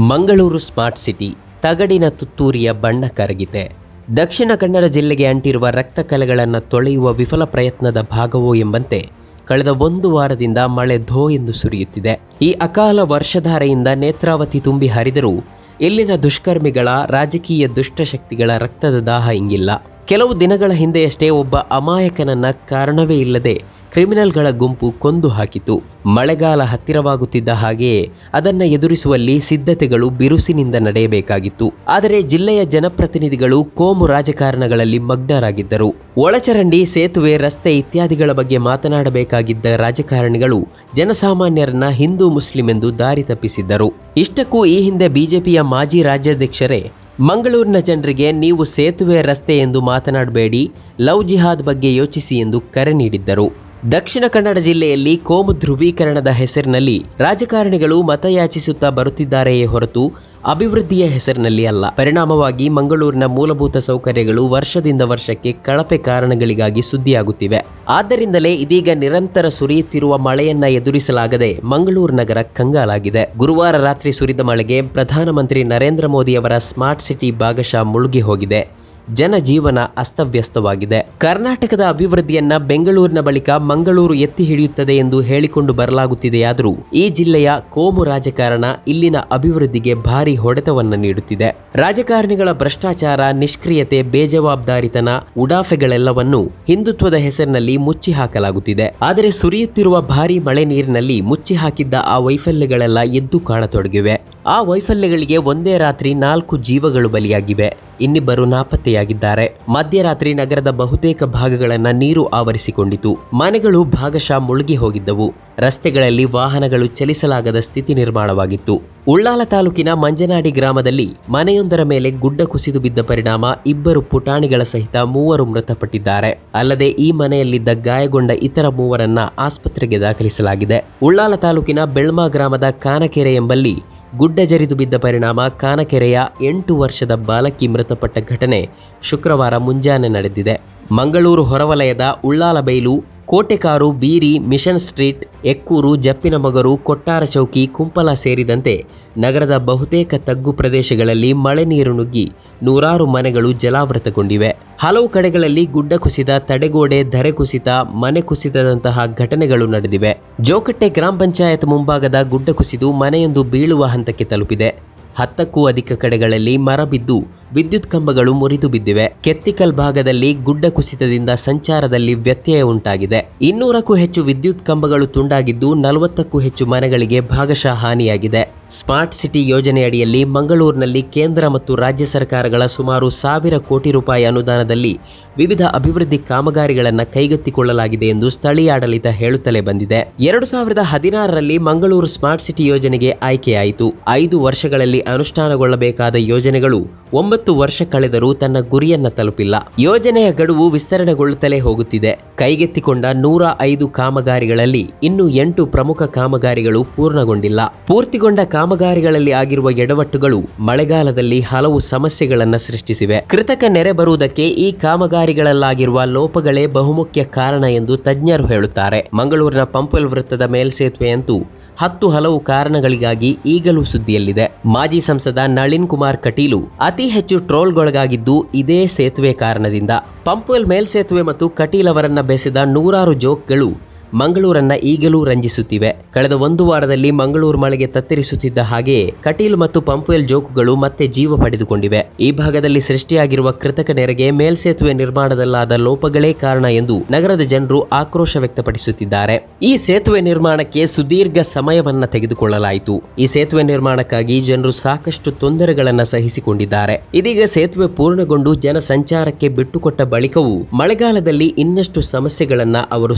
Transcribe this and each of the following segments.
Mangaluru smart city ತಗಡಿನ ತುತ್ತೂರಿಯ ಬಣ್ಣ ಕರಗಿದೆ. ದಕ್ಷಿಣ ಕನ್ನಡ ಜಿಲ್ಲೆಗೆ ಅಂಟಿರುವ ರಕ್ತ ಕಲೆಗಳನ್ನು ತೊಳೆಯುವ ವಿಫಲ ಪ್ರಯತ್ನದ ಭಾಗವೋ ಎಂಬಂತೆ ಕಳೆದ ಒಂದು ವಾರದಿಂದ ಮಳೆ ಧೋ ಎಂದು ಸುರಿಯುತ್ತಿದೆ. ಈ ಅಕಾಲ ವರ್ಷಧಾರೆಯಿಂದ ನೇತ್ರಾವತಿ ತುಂಬಿ ಹರಿದರೂ ಇಲ್ಲಿನ ದುಷ್ಕರ್ಮಿಗಳ ರಾಜಕೀಯ ದುಷ್ಟಶಕ್ತಿಗಳ ರಕ್ತದ ದಾಹ ಇಂಗಿಲ್ಲ. ಕೆಲವು ದಿನಗಳ ಹಿಂದೆಯಷ್ಟೇ ಒಬ್ಬ ಅಮಾಯಕನನ್ನ ಕಾರಣವೇ ಇಲ್ಲದೆ ಕ್ರಿಮಿನಲ್ಗಳ ಗುಂಪು ಕೊಂದು ಹಾಕಿತು. ಮಳೆಗಾಲ ಹತ್ತಿರವಾಗುತ್ತಿದ್ದ ಹಾಗೆಯೇ ಅದನ್ನು ಎದುರಿಸುವಲ್ಲಿ ಸಿದ್ಧತೆಗಳು ಬಿರುಸಿನಿಂದ ನಡೆಯಬೇಕಾಗಿತ್ತು. ಆದರೆ ಜಿಲ್ಲೆಯ ಜನಪ್ರತಿನಿಧಿಗಳು ಕೋಮು ರಾಜಕಾರಣಗಳಲ್ಲಿ ಮಗ್ನರಾಗಿದ್ದರು. ಒಳಚರಂಡಿ, ಸೇತುವೆ, ರಸ್ತೆ ಇತ್ಯಾದಿಗಳ ಬಗ್ಗೆ ಮಾತನಾಡಬೇಕಾಗಿದ್ದ ರಾಜಕಾರಣಿಗಳು ಜನಸಾಮಾನ್ಯರನ್ನ ಹಿಂದೂ ಮುಸ್ಲಿಂ ಎಂದು ದಾರಿ ತಪ್ಪಿಸಿದ್ದರು. ಇಷ್ಟಕ್ಕೂ ಈ ಹಿಂದೆ ಬಿಜೆಪಿಯ ಮಾಜಿ ರಾಜ್ಯಾಧ್ಯಕ್ಷರೇ, ಮಂಗಳೂರಿನ ಜನರಿಗೆ ನೀವು ಸೇತುವೆ, ರಸ್ತೆ ಎಂದು ಮಾತನಾಡಬೇಡಿ, ಲವ್ ಜಿಹಾದ್ ಬಗ್ಗೆ ಯೋಚಿಸಿ ಎಂದು ಕರೆ ನೀಡಿದ್ದರು. ದಕ್ಷಿಣ ಕನ್ನಡ ಜಿಲ್ಲೆಯಲ್ಲಿ ಕೋಮು ಧ್ರುವೀಕರಣದ ಹೆಸರಿನಲ್ಲಿ ರಾಜಕಾರಣಿಗಳು ಮತಯಾಚಿಸುತ್ತಾ ಬರುತ್ತಿದ್ದಾರೆಯೇ ಹೊರತು ಅಭಿವೃದ್ಧಿಯ ಹೆಸರಿನಲ್ಲಿ ಅಲ್ಲ. ಪರಿಣಾಮವಾಗಿ ಮಂಗಳೂರಿನ ಮೂಲಭೂತ ಸೌಕರ್ಯಗಳು ವರ್ಷದಿಂದ ವರ್ಷಕ್ಕೆ ಕಳಪೆ ಕಾರಣಗಳಿಗಾಗಿ ಸುದ್ದಿಯಾಗುತ್ತಿವೆ. ಆದ್ದರಿಂದಲೇ ಇದೀಗ ನಿರಂತರ ಸುರಿಯುತ್ತಿರುವ ಮಳೆಯನ್ನ ಎದುರಿಸಲಾಗದೆ ಮಂಗಳೂರು ನಗರ ಕಂಗಾಲಾಗಿದೆ. ಗುರುವಾರ ರಾತ್ರಿ ಸುರಿದ ಮಳೆಗೆ ಪ್ರಧಾನಮಂತ್ರಿ ನರೇಂದ್ರ ಮೋದಿಯವರ ಸ್ಮಾರ್ಟ್ ಸಿಟಿ ಭಾಗಶಃ ಮುಳುಗಿ ಹೋಗಿದೆ. ಜನಜೀವನ ಅಸ್ತವ್ಯಸ್ತವಾಗಿದೆ. ಕರ್ನಾಟಕದ ಅಭಿವೃದ್ಧಿಯನ್ನ ಬೆಂಗಳೂರಿನ ಬಳಿಕ ಮಂಗಳೂರು ಎತ್ತಿ ಹಿಡಿಯುತ್ತದೆ ಎಂದು ಹೇಳಿಕೊಂಡು ಬರಲಾಗುತ್ತಿದೆಯಾದರೂ, ಈ ಜಿಲ್ಲೆಯ ಕೋಮು ರಾಜಕಾರಣ ಇಲ್ಲಿನ ಅಭಿವೃದ್ಧಿಗೆ ಭಾರಿ ಹೊಡೆತವನ್ನ ನೀಡುತ್ತಿದೆ. ರಾಜಕಾರಣಿಗಳ ಭ್ರಷ್ಟಾಚಾರ, ನಿಷ್ಕ್ರಿಯತೆ, ಬೇಜವಾಬ್ದಾರಿತನ, ಉಡಾಫೆಗಳೆಲ್ಲವನ್ನೂ ಹಿಂದುತ್ವದ ಹೆಸರಿನಲ್ಲಿ ಮುಚ್ಚಿ ಹಾಕಲಾಗುತ್ತಿದೆ ಆದರೆ ಸುರಿಯುತ್ತಿರುವ ಭಾರಿ ಮಳೆ ನೀರಿನಲ್ಲಿ ಮುಚ್ಚಿ ಹಾಕಿದ್ದ ಆ ವೈಫಲ್ಯಗಳೆಲ್ಲ ಎದ್ದು ಕಾಣತೊಡಗಿವೆ. ಆ ವೈಫಲ್ಯಗಳಿಗೆ ಒಂದೇ ರಾತ್ರಿ ನಾಲ್ಕು ಜೀವಗಳು ಬಲಿಯಾಗಿವೆ. ಇನ್ನಿಬ್ಬರು ನಾಪತ್ತೆಯಾಗಿದ್ದಾರೆ. ಮಧ್ಯರಾತ್ರಿ ನಗರದ ಬಹುತೇಕ ಭಾಗಗಳನ್ನು ನೀರು ಆವರಿಸಿಕೊಂಡಿತು. ಮನೆಗಳು ಭಾಗಶಃ ಮುಳುಗಿ ಹೋಗಿದ್ದವು. ರಸ್ತೆಗಳಲ್ಲಿ ವಾಹನಗಳು ಚಲಿಸಲಾಗದ ಸ್ಥಿತಿ ನಿರ್ಮಾಣವಾಗಿತ್ತು. ಉಳ್ಳಾಲ ತಾಲೂಕಿನ ಮಂಜನಾಡಿ ಗ್ರಾಮದಲ್ಲಿ ಮನೆಯೊಂದರ ಮೇಲೆ ಗುಡ್ಡ ಕುಸಿದು ಬಿದ್ದ ಪರಿಣಾಮ ಇಬ್ಬರು ಪುಟಾಣಿಗಳ ಸಹಿತ ಮೂವರು ಮೃತಪಟ್ಟಿದ್ದಾರೆ. ಅಲ್ಲದೆ ಈ ಮನೆಯಲ್ಲಿದ್ದ ಗಾಯಗೊಂಡ ಇತರ ಮೂವರನ್ನ ಆಸ್ಪತ್ರೆಗೆ ದಾಖಲಿಸಲಾಗಿದೆ. ಉಳ್ಳಾಲ ತಾಲೂಕಿನ ಬೆಳ್ಮಾ ಗ್ರಾಮದ ಕಾನಕೆರೆ ಎಂಬಲ್ಲಿ ಗುಡ್ಡ ಜರಿದು ಬಿದ್ದ ಪರಿಣಾಮ ಕಾನಕೆರೆಯ ಎಂಟು ವರ್ಷದ ಬಾಲಕಿ ಮೃತಪಟ್ಟ ಘಟನೆ ಶುಕ್ರವಾರ ಮುಂಜಾನೆ ನಡೆದಿದೆ. ಮಂಗಳೂರು ಹೊರವಲಯದ ಉಳ್ಳಾಲಬೈಲು ಕೋಟೆಕಾರು ಬೀರಿ ಮಿಷನ್ ಸ್ಟ್ರೀಟ್, ಎಕ್ಕೂರು, ಜಪ್ಪಿನಮಗರು, ಕೊಟ್ಟಾರ ಚೌಕಿ, ಕುಂಪಲ ಸೇರಿದಂತೆ ನಗರದ ಬಹುತೇಕ ತಗ್ಗು ಪ್ರದೇಶಗಳಲ್ಲಿ ಮಳೆ ನೀರು ನುಗ್ಗಿ ನೂರಾರು ಮನೆಗಳು ಜಲಾವೃತಗೊಂಡಿವೆ. ಹಲವು ಕಡೆಗಳಲ್ಲಿ ಗುಡ್ಡ ಕುಸಿದ, ತಡೆಗೋಡೆ, ಧರೆ ಕುಸಿತ, ಮನೆ ಕುಸಿತದಂತಹ ಘಟನೆಗಳು ನಡೆದಿವೆ. ಜೋಕಟ್ಟೆ ಗ್ರಾಮ ಪಂಚಾಯತ್ ಮುಂಭಾಗದ ಗುಡ್ಡ ಕುಸಿದು ಮನೆಯೊಂದು ಬೀಳುವ ಹಂತಕ್ಕೆ ತಲುಪಿದೆ. ಹತ್ತಕ್ಕೂ ಅಧಿಕ ಕಡೆಗಳಲ್ಲಿ ಮರ ಬಿದ್ದು ವಿದ್ಯುತ್ ಕಂಬಗಳು ಮುರಿದು ಬಿದ್ದಿವೆ. ಕೆತ್ತಿಕಲ್ ಭಾಗದಲ್ಲಿ ಗುಡ್ಡ ಕುಸಿತದಿಂದ ಸಂಚಾರದಲ್ಲಿ ವ್ಯತ್ಯಯ ಉಂಟಾಗಿದೆ. ಇನ್ನೂರಕ್ಕೂ ಹೆಚ್ಚು ವಿದ್ಯುತ್ ಕಂಬಗಳು ತುಂಡಾಗಿದ್ದು, ನಲವತ್ತಕ್ಕೂ ಹೆಚ್ಚು ಮನೆಗಳಿಗೆ ಭಾಗಶಃ ಹಾನಿಯಾಗಿದೆ. ಸ್ಮಾರ್ಟ್ ಸಿಟಿ ಯೋಜನೆಯಡಿಯಲ್ಲಿ ಮಂಗಳೂರಿನಲ್ಲಿ ಕೇಂದ್ರ ಮತ್ತು ರಾಜ್ಯ ಸರ್ಕಾರಗಳ ಸುಮಾರು ಸಾವಿರ ಕೋಟಿ ರೂಪಾಯಿ ಅನುದಾನದಲ್ಲಿ ವಿವಿಧ ಅಭಿವೃದ್ಧಿ ಕಾಮಗಾರಿಗಳನ್ನು ಕೈಗೆತ್ತಿಕೊಳ್ಳಲಾಗಿದೆ ಎಂದು ಸ್ಥಳೀಯ ಆಡಳಿತ ಹೇಳುತ್ತಲೇ ಬಂದಿದೆ. ಎರಡು ಸಾವಿರದ ಹದಿನಾರರಲ್ಲಿ ಮಂಗಳೂರು ಸ್ಮಾರ್ಟ್ ಸಿಟಿ ಯೋಜನೆಗೆ ಆಯ್ಕೆಯಾಯಿತು. ಐದು ವರ್ಷಗಳಲ್ಲಿ ಅನುಷ್ಠಾನಗೊಳ್ಳಬೇಕಾದ ಯೋಜನೆಗಳು ಒಂಬತ್ತು ವರ್ಷ ಕಳೆದರೂ ತನ್ನ ಗುರಿಯನ್ನ ತಲುಪಿಲ್ಲ. ಯೋಜನೆಯ ಗಡುವು ವಿಸ್ತರಣೆಗೊಳ್ಳುತ್ತಲೇ ಹೋಗುತ್ತಿದೆ. ಕೈಗೆತ್ತಿಕೊಂಡ ನೂರ ಐದು ಕಾಮಗಾರಿಗಳಲ್ಲಿ ಇನ್ನೂ ಎಂಟು ಪ್ರಮುಖ ಕಾಮಗಾರಿಗಳು ಪೂರ್ಣಗೊಂಡಿಲ್ಲ. ಪೂರ್ತಿಗೊಂಡ ಕಾಮಗಾರಿಗಳಲ್ಲಿ ಆಗಿರುವ ಎಡವಟ್ಟುಗಳು ಮಳೆಗಾಲದಲ್ಲಿ ಹಲವು ಸಮಸ್ಯೆಗಳನ್ನು ಸೃಷ್ಟಿಸಿವೆ. ಕೃತಕ ನೆರೆ ಬರುವುದಕ್ಕೆ ಈ ಕಾಮಗಾರಿಗಳಲ್ಲಾಗಿರುವ ಲೋಪಗಳೇ ಬಹುಮುಖ್ಯ ಕಾರಣ ಎಂದು ತಜ್ಞರು ಹೇಳುತ್ತಾರೆ. ಮಂಗಳೂರಿನ ಪಂಪಲ್ ವೃತ್ತದ ಮೇಲ್ಸೇತುವೆಯಂತೂ ಹತ್ತು ಹಲವು ಕಾರಣಗಳಿಗಾಗಿ ಈಗಲೂ ಸುದ್ದಿಯಲ್ಲಿದೆ. ಮಾಜಿ ಸಂಸದ ನಳಿನ್ ಕುಮಾರ್ ಕಟೀಲು ಅತಿ ಹೆಚ್ಚು ಟ್ರೋಲ್ಗೊಳಗಾಗಿದ್ದು ಇದೇ ಸೇತುವೆ ಕಾರಣದಿಂದ. ಪಂಪುವೆಲ್ ಮೇಲ್ಸೇತುವೆ ಮತ್ತು ಕಟೀಲ್ ಅವರನ್ನ ಬೆಸೆದ ನೂರಾರು ಜೋಕ್ಗಳು ಮಂಗಳೂರನ್ನ ಈಗಲೂ ರಂಜಿಸುತ್ತಿವೆ. ಕಳೆದ ಒಂದು ವಾರದಲ್ಲಿ ಮಂಗಳೂರು ಮಳೆಗೆ ತತ್ತರಿಸುತ್ತಿದ್ದ ಹಾಗೆಯೇ ಕಟೀಲ್ ಮತ್ತು ಪಂಪ್ವೆಲ್ ಜೋಕುಗಳು ಮತ್ತೆ ಜೀವ ಪಡೆದುಕೊಂಡಿವೆ. ಈ ಭಾಗದಲ್ಲಿ ಸೃಷ್ಟಿಯಾಗಿರುವ ಕೃತಕ ನೆರೆಗೆ ಮೇಲ್ಸೇತುವೆ ನಿರ್ಮಾಣದಲ್ಲಾದ ಲೋಪಗಳೇ ಕಾರಣ ಎಂದು ನಗರದ ಜನರು ಆಕ್ರೋಶ ವ್ಯಕ್ತಪಡಿಸುತ್ತಿದ್ದಾರೆ. ಈ ಸೇತುವೆ ನಿರ್ಮಾಣಕ್ಕೆ ಸುದೀರ್ಘ ಸಮಯವನ್ನ ತೆಗೆದುಕೊಳ್ಳಲಾಯಿತು. ಈ ಸೇತುವೆ ನಿರ್ಮಾಣಕ್ಕಾಗಿ ಜನರು ಸಾಕಷ್ಟು ತೊಂದರೆಗಳನ್ನು ಸಹಿಸಿಕೊಂಡಿದ್ದಾರೆ. ಇದೀಗ ಸೇತುವೆ ಪೂರ್ಣಗೊಂಡು ಜನ ಸಂಚಾರಕ್ಕೆ ಬಿಟ್ಟುಕೊಟ್ಟ ಬಳಿಕವೂ ಮಳೆಗಾಲದಲ್ಲಿ ಇನ್ನಷ್ಟು ಸಮಸ್ಯೆಗಳನ್ನ ಅವರು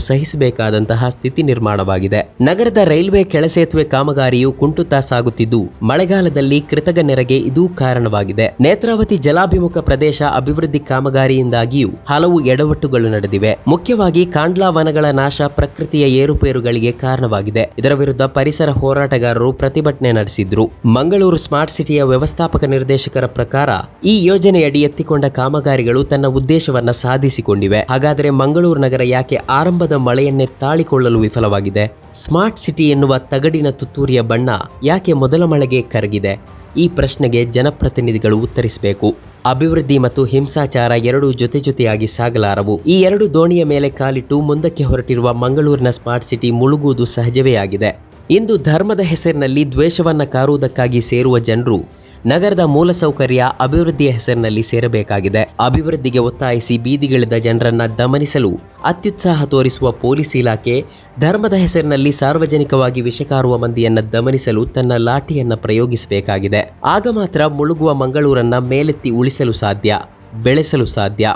ಸಹಿಸಬೇಕಾದಂತಹ ಸ್ಥಿತಿ ನಿರ್ಮಾಣವಾಗಿದೆ. ನಗರದ ರೈಲ್ವೆ ಕೆಳಸೇತುವೆ ಕಾಮಗಾರಿಯು ಕುಂಟುತ್ತಾ ಸಾಗುತ್ತಿದ್ದು, ಮಳೆಗಾಲದಲ್ಲಿ ಕೃತಕ ನೆರೆಗೆ ಇದೂ ಕಾರಣವಾಗಿದೆ. ನೇತ್ರಾವತಿ ಜಲಾಭಿಮುಖ ಪ್ರದೇಶ ಅಭಿವೃದ್ಧಿ ಕಾಮಗಾರಿಯಿಂದಾಗಿಯೂ ಹಲವು ಎಡವಟ್ಟುಗಳು ನಡೆದಿವೆ. ಮುಖ್ಯವಾಗಿ ಕಾಂಡ್ಲಾ ವನಗಳ ನಾಶ ಪ್ರಕೃತಿಯ ಏರುಪೇರುಗಳಿಗೆ ಕಾರಣವಾಗಿದೆ. ಇದರ ವಿರುದ್ಧ ಪರಿಸರ ಹೋರಾಟಗಾರರು ಪ್ರತಿಭಟನೆ ನಡೆಸಿದ್ರು. ಮಂಗಳೂರು ಸ್ಮಾರ್ಟ್ ಸಿಟಿಯ ವ್ಯವಸ್ಥಾಪಕ ನಿರ್ದೇಶಕರ ಪ್ರಕಾರ, ಈ ಯೋಜನೆಯಡಿ ಎತ್ತಿಕೊಂಡ ಕಾಮಗಾರಿಗಳು ತನ್ನ ಉದ್ದೇಶವನ್ನ ಸಾಧಿಸಿಕೊಂಡಿವೆ. ಹಾಗಾದರೆ ಮಂಗಳೂರು ನಗರ ಯಾಕೆ ಆರಂಭದ ಮಳೆಯನ್ನೇ ತಾಳಿಕೊಳ್ಳಲು ವಿಫಲವಾಗಿದೆ. ಸ್ಮಾರ್ಟ್ ಸಿಟಿ ಎನ್ನುವ ತಗಡಿನ ತುತ್ತೂರಿಯ ಬಣ್ಣ ಯಾಕೆ ಮೊದಲ ಮಳೆಗೆ ಕರಗಿದೆ? ಈ ಪ್ರಶ್ನೆಗೆ ಜನಪ್ರತಿನಿಧಿಗಳು ಉತ್ತರಿಸಬೇಕು. ಅಭಿವೃದ್ಧಿ ಮತ್ತು ಹಿಂಸಾಚಾರ ಎರಡೂ ಜೊತೆ ಜೊತೆಯಾಗಿ ಸಾಗಲಾರವು. ಈ ಎರಡು ದೋಣಿಯ ಮೇಲೆ ಕಾಲಿಟ್ಟು ಮುಂದಕ್ಕೆ ಹೊರಟಿರುವ ಮಂಗಳೂರಿನ ಸ್ಮಾರ್ಟ್ ಸಿಟಿ ಮುಳುಗುವುದು ಸಹಜವೇ ಆಗಿದೆ. ಇಂದು ಧರ್ಮದ ಹೆಸರಿನಲ್ಲಿ ದ್ವೇಷವನ್ನು ಕಾರುವುದಕ್ಕಾಗಿ ಸೇರುವ ಜನರು ನಗರದ ಮೂಲಸೌಕರ್ಯ ಅಭಿವೃದ್ಧಿಯ ಹೆಸರಿನಲ್ಲಿ ಸೇರಬೇಕಾಗಿದೆ. ಅಭಿವೃದ್ಧಿಗೆ ಒತ್ತಾಯಿಸಿ ಬೀದಿಗಿಳಿದ ಜನರನ್ನ ದಮನಿಸಲು ಅತ್ಯುತ್ಸಾಹ ತೋರಿಸುವ ಪೊಲೀಸ್ ಇಲಾಖೆ ಧರ್ಮದ ಹೆಸರಿನಲ್ಲಿ ಸಾರ್ವಜನಿಕವಾಗಿ ವಿಷಕಾರುವ ಮಂದಿಯನ್ನ ದಮನಿಸಲು ತನ್ನ ಲಾಠಿಯನ್ನ ಪ್ರಯೋಗಿಸಬೇಕಾಗಿದೆ. ಆಗ ಮಾತ್ರ ಮುಳುಗುವ ಮಂಗಳೂರನ್ನ ಮೇಲೆತ್ತಿ ಉಳಿಸಲು ಸಾಧ್ಯ, ಬೆಳೆಸಲು ಸಾಧ್ಯ.